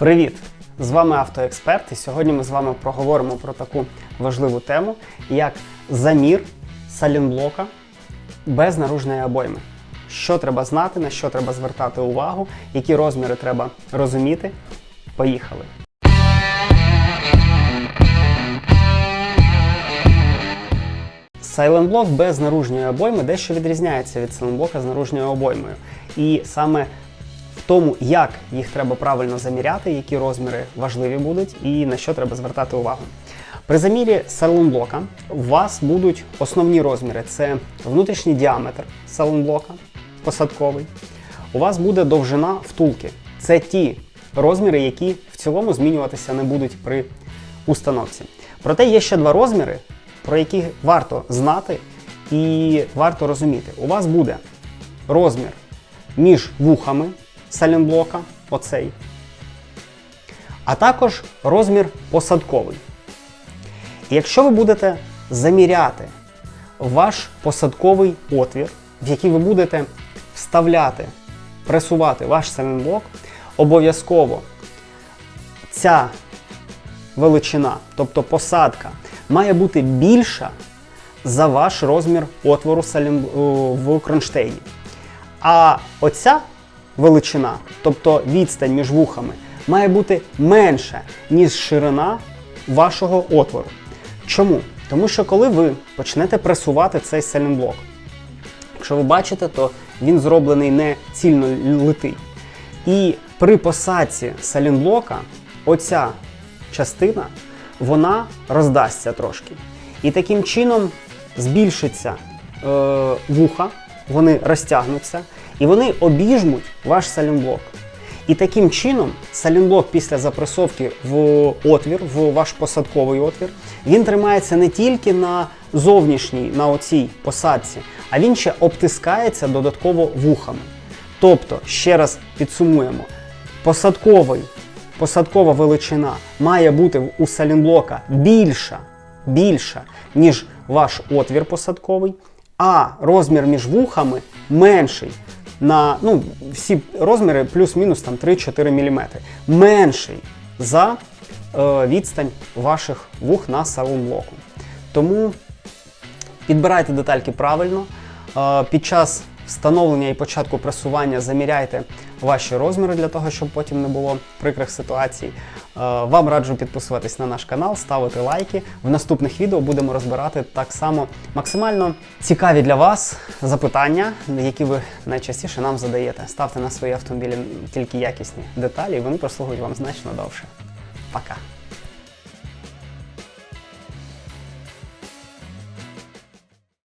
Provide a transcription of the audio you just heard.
Привіт! З вами автоексперт, і сьогодні ми з вами проговоримо про таку важливу тему, як замір салінблока без наружної обойми. Що треба знати, на що треба звертати увагу, які розміри треба розуміти. Поїхали! Сайлентблок без наружної обойми дещо відрізняється від сайлентблока з наружною обоймою. І саме в тому, як їх треба правильно заміряти, які розміри важливі будуть і на що треба звертати увагу. При замірі салонблока у вас будуть основні розміри: це внутрішній діаметр салонблока посадковий. У вас буде довжина втулки. Це ті розміри, які в цілому змінюватися не будуть при установці. Проте є ще два розміри, про які варто знати і варто розуміти. У вас буде розмір між вухами салінблока, оцей, а також розмір посадковий. І якщо ви будете заміряти ваш посадковий отвір, в який ви будете вставляти, пресувати ваш салінблок, обов'язково ця величина, тобто посадка, має бути більша за ваш розмір отвору в кронштейні. А оця величина, тобто відстань між вухами, має бути менша, ніж ширина вашого отвору. Чому? Тому що коли ви почнете пресувати цей салінблок, якщо ви бачите, то він зроблений не цільно литий. І при посадці салінблока оця частина вона роздасться трошки. І таким чином збільшиться е, вуха, вони розтягнуться, і вони обіжмуть ваш салінблок. І таким чином салінблок після запресовки в отвір, в ваш посадковий отвір, він тримається не тільки на зовнішній, на оцій посадці, а він ще обтискається додатково вухами. Тобто, ще раз підсумуємо, посадковий, посадкова величина має бути у салінблока більша, більша, ніж ваш отвір посадковий, а розмір між вухами менший. На ну, всі розміри плюс-мінус там 3-4 мм. Менший за е, відстань ваших вух на салонблоку. Тому підбирайте детальки правильно. Е, під час встановлення і початку пресування заміряйте ваші розміри для того, щоб потім не було прикрих ситуацій. Е, Вам раджу підписуватись на наш канал, ставити лайки. В наступних відео будемо розбирати так само максимально цікаві для вас запитання, які ви найчастіше нам задаєте. Ставте на свої автомобілі тільки якісні деталі, і вони прослугують вам значно довше. Пока!